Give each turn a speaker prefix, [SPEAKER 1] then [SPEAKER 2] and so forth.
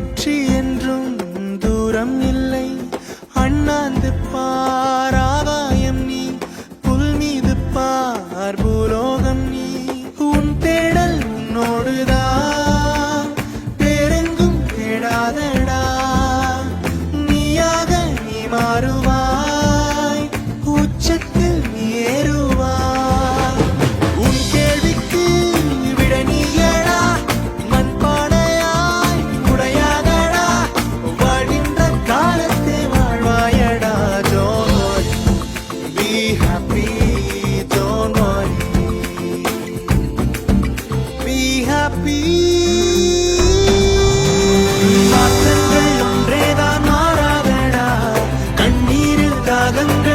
[SPEAKER 1] வெற்றி என்றும் தூரம் இல்லை. அண்ணாந்து பாராவாயம் நீ புல் மீது பார்புலோகம் நீ. உன் தேடல் உன்னோடுதான் பேரெங்கும் தேடாதடா. நீயாக நீ மாறுவா be happy, don't worry. Be happy. மாற்றங்கள் ஒன்றேதான் மாறாதடா தாகங்கள்